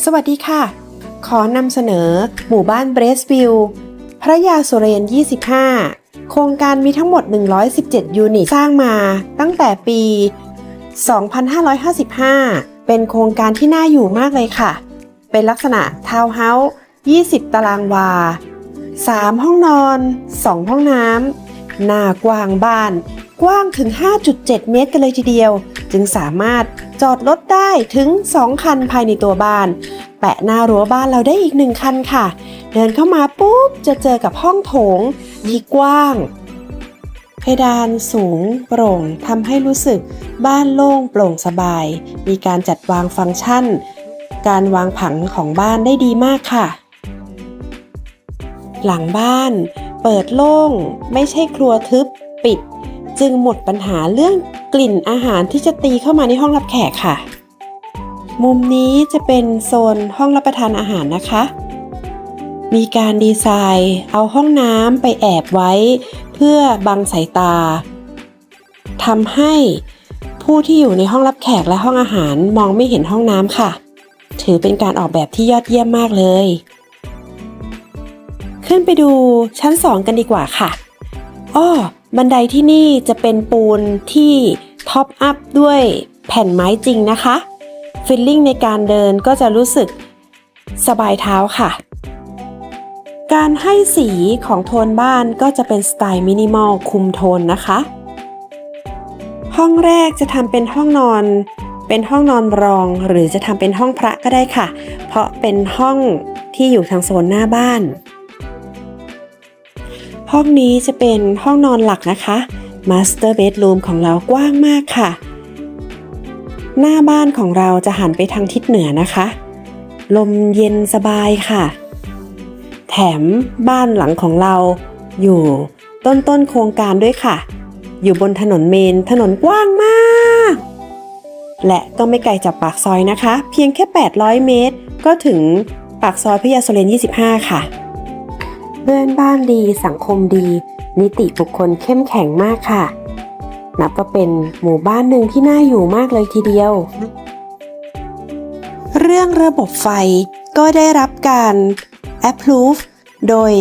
สวัสดีค่ะ ขอนำเสนอหมู่บ้านเบรสวิวพระยาสุเรน 25 โครงการมีทั้งหมด 117 ยูนิต สร้างมาตั้งแต่ปี 2555 เป็นโครงการที่น่าอยู่มากเลยค่ะ เป็นลักษณะทาวน์เฮาส์ 20 ตารางวา 3 ห้องนอน 2 ห้องน้ำ หน้ากว้างบ้าน กว้างถึง 5.7 เมตรกันเลยทีเดียว จึงสามารถจอดรถได้ถึง 2 คันภายในตัวบ้าน แปะหน้ารั้วบ้านเราได้อีกหนึ่งคันค่ะ เดินเข้ามาปุ๊บ จะเจอกับห้องโถงที่กว้าง เพดานสูงโปร่งทำให้รู้สึกบ้านโล่งโปร่งสบาย มีการจัดวางฟังก์ชัน การวางผังของบ้านได้ดีมากค่ะ หลังบ้าน เปิดโล่ง ไม่ใช่ครัวทึบปิด จึงหมดปัญหาเรื่องกลิ่นอาหารที่จะตีเข้ามาในห้องรับแขกค่ะ มุมนี้จะเป็นโซนห้องรับประทานอาหารนะคะ มีการดีไซน์เอาห้องน้ำไปแอบไว้ เพื่อบังสายตาทำให้ผู้ที่อยู่ในห้องรับแขกและห้องอาหารมองไม่เห็นห้องน้ำค่ะ ถือเป็นการออกแบบที่ยอดเยี่ยมมากเลย ขึ้นไปดูชั้น 2 กันดีกว่าค่ะอ้อ บันไดที่นี่จะเป็นปูนที่ท็อปอัพด้วยแผ่นไม้จริงนะคะฟิลลิ่งในการเดินก็จะรู้สึกสบายเท้าค่ะ การให้สีของโทนบ้านก็จะเป็นสไตล์มินิมอลคุมโทนนะคะ ห้องแรกจะทำเป็นห้องนอน เป็นห้องนอนรองหรือจะทำเป็นห้องพระก็ได้ค่ะ เพราะเป็นห้องที่อยู่ทางโซนหน้าบ้าน ห้องนี้จะเป็นห้องนอนหลักนะคะ Master Bedroom ของเรากว้างมากค่ะ หน้าบ้านของเราจะหันไปทางทิศเหนือนะคะ ลมเย็นสบายค่ะ แถมบ้านหลังของเราอยู่ต้นต้นๆโครงการด้วยค่ะ อยู่บนถนนเมนถนนกว้างมาก และก็ไม่ไกลจากปากซอยนะคะ เพียงแค่ 800 เมตร ก็ถึงปากซอยพยาสุเรน25 ค่ะ เพื่อนบ้านดีสังคมดี นิติบุคคลเข้มแข็งมากค่ะ นับว่าเป็นหมู่บ้านหนึ่งที่น่าอยู่มากเลยทีเดียว เรื่องระบบไฟก็ได้รับการ approve โดย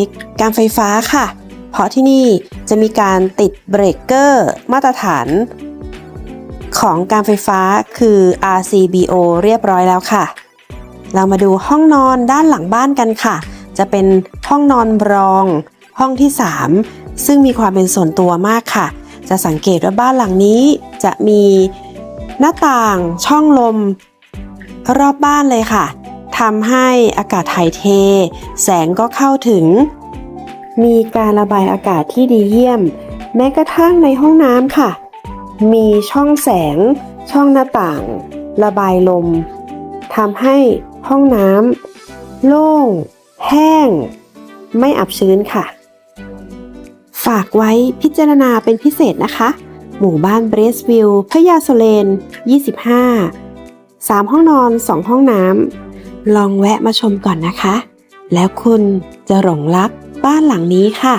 การไฟฟ้าค่ะ เพราะที่นี่จะมีการติดเบรกเกอร์มาตรฐาน ของการไฟฟ้าคือ RCBO เรียบร้อยแล้วค่ะ เรามาดูห้องนอนด้านหลังบ้านกันค่ะ จะเป็นห้องนอนรอง ห้องที่ 3 ซึ่งมีความเป็นส่วนตัวมากค่ะ จะสังเกตว่าบ้านหลังนี้จะมีหน้าต่างช่องลม รอบบ้านเลยค่ะทำให้อากาศถ่ายเท แสงก็เข้าถึง มีการระบายอากาศที่ดีเยี่ยม แม้กระทั่งในห้องน้ำค่ะ มีช่องแสง ช่องหน้าต่าง ระบายลมทำให้ห้องน้ำโล่ง แห้ง ไม่อับชื้นค่ะ ฝากไว้พิจารณาเป็นพิเศษนะคะ หมู่บ้านเบรสวิลพะยาโซเลน 25 3 ห้องนอน 2 ห้องน้ำลองแวะมาชมก่อนนะคะ แล้วคุณจะหลงรักบ้านหลังนี้ค่ะ